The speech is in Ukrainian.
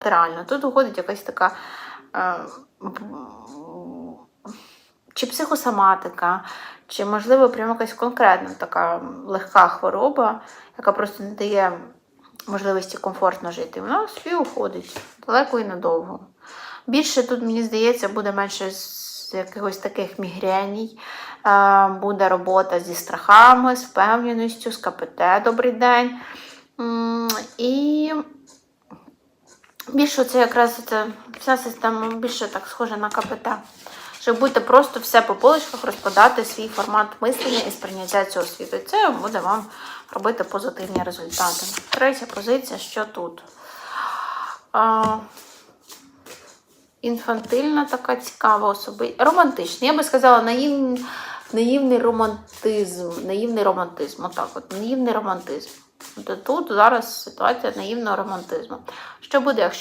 латерально. Тут уходить якась така е, чи психосоматика, чи, можливо, прямо якась конкретна така легка хвороба, яка просто не дає можливості комфортно жити. Вона собі уходить далеко і надовго. Більше тут, мені здається, буде менше з якихось таких мігреній, е, буде робота зі страхами, з впевненістю, з КПТ добрий день. І більше це якраз це, вся система більше так схожа на КПТ. Щоб будете просто все по поличках розкладати свій формат мислення і сприйняття цього світу. І це буде вам робити позитивні результати. Третя позиція, що тут? А, інфантильна така цікава особи. Романтична. Я би сказала, наїв... наївний романтизм. Наївний романтизм. Отак от, наївний романтизм. Тут зараз ситуація наївного романтизму. Що буде, якщо